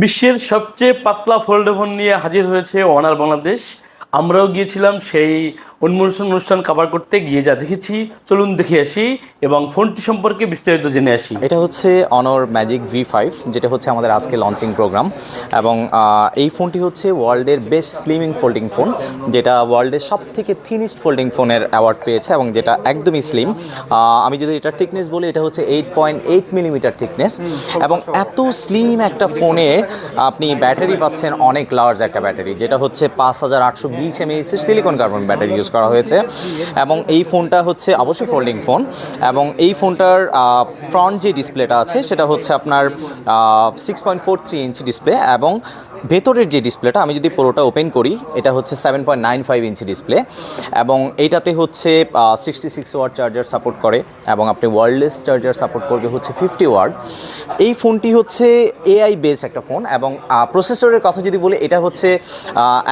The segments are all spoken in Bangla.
বিশ্বের সবচেয়ে পাতলা ফোল্ডেফোন নিয়ে হাজির হয়েছে ওয়ানার বাংলাদেশ। আমরাও গিয়েছিলাম সেই উন্মোচন অনুষ্ঠান কভার করতে গিয়ে যা দেখেছি চলুন দেখে আসি এবং ফোনটি সম্পর্কে বিস্তারিত জেনে আসি। এটা হচ্ছে অনর ম্যাজিক ভি ফাইভ যেটা হচ্ছে আমাদের আজকে লঞ্চিং প্রোগ্রাম এবং এই ফোনটি হচ্ছে ওয়ার্ল্ডের বেস্ট স্লিমিং ফোল্ডিং ফোন যেটা ওয়ার্ল্ডের সব থেকে থিনিস্ট ফোল্ডিং ফোনের অ্যাওয়ার্ড পেয়েছে এবং যেটা একদমই স্লিম আমি যদি এটার থিকনেস বলি এটা হচ্ছে eight point eight millimetre thickness এবং এত স্লিম একটা ফোনে আপনি ব্যাটারি পাচ্ছেন অনেক লার্জ একটা ব্যাটারি যেটা হচ্ছে পাঁচ হাজার আটশো বিশ mAh silicon carbon battery use করা হয়েছে। এবং এই ফোনটা হচ্ছে অবশ্যই ফোল্ডিং ফোন এবং এই ফোনটার ফ্রন্ট যে ডিসপ্লেটা আছে, সেটা হচ্ছে আপনার six point four three inch display এবং ভেতরের যে ডিসপ্লেটা, আমি যদি পুরোটা ওপেন করি, এটা হচ্ছে seven point nine five inch display এবং এইটাতে হচ্ছে sixty six watt charger support করে, এবং আপনি ওয়ারলেস চার্জার সাপোর্ট করবে হচ্ছে ফিফটি ওয়ার্ড এই ফোনটি হচ্ছে এআই বেস একটা ফোন, এবং প্রসেসরের কথা যদি বলি, এটা হচ্ছে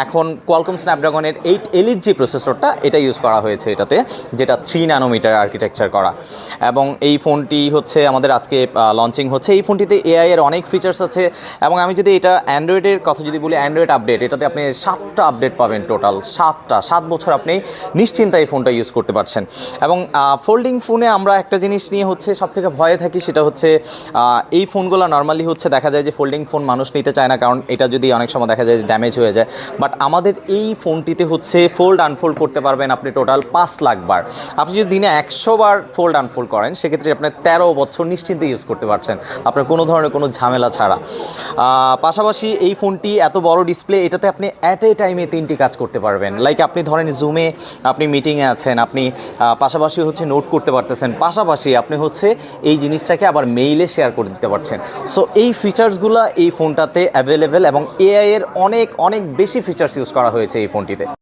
এখন কোয়ালকম স্ন্যাপড্রাগনের এইট এলিট যে প্রসেসরটা এটা ইউজ করা হয়েছে এটাতে, যেটা থ্রি ন্যানোমিটার আর্কিটেকচার করা। এবং এই ফোনটি হচ্ছে আমাদের আজকে লঞ্চিং হচ্ছে। এই ফোনটিতে এআই এর অনেক ফিচার্স আছে, এবং আমি যদি এটা অ্যান্ড্রয়েডের কথা যদি বলি অ্যান্ড্রয়েড আপডেট এটাতে আপনি সাতটা আপডেট পাবেন টোটাল সাতটা, সাত বছর আপনি নিশ্চিন্তায় এই ফোনটা ইউজ করতে পারছেন। এবং ফোল্ডিং ফোনে আমরা একটা জিনিস নিয়ে হচ্ছে সব থেকে ভয়ে থাকি, সেটা হচ্ছে এই ফোনগুলো নর্মালি হচ্ছে দেখা যায় যে ফোল্ডিং ফোন মানুষ নিতে চায় না, কারণ এটা যদি অনেক সময় দেখা যায় যে ড্যামেজ হয়ে যায়। বাট আমাদের এই ফোনটিতে হচ্ছে ফোল্ড আনফোল্ড করতে পারবেন আপনি টোটাল পাঁচ লাখ বার। আপনি যদি দিনে একশো বার ফোল্ড আনফোল্ড করেন, সেক্ষেত্রে আপনি তেরো বছর নিশ্চিন্তে ইউজ করতে পারছেন। আপনার কোনো ধরনের কোনো ঝামেলা ছাড়া। পাশাপাশি এই ফোনটি এত বড় ডিসপ্লে এটাতে আপনি অ্যাট এ টাইমে তিনটি কাজ করতে পারবেন। লাইক আপনি ধরেন জুমে আপনি মিটিংয়ে আছেন, আপনি পাশাপাশি হচ্ছে নোট করতে পারতেছেন। পাশাপাশি আপনি হচ্ছে এই জিনিসটাকে আবার মেইলে শেয়ার করে দিতে পারছেন। সো এই ফিচার্সগুলো এই ফোনটাতে অ্যাভেলেবেল এবং এআই এর অনেক অনেক বেশি ফিচার্স ইউজ করা হয়েছে এই ফোনটিতে।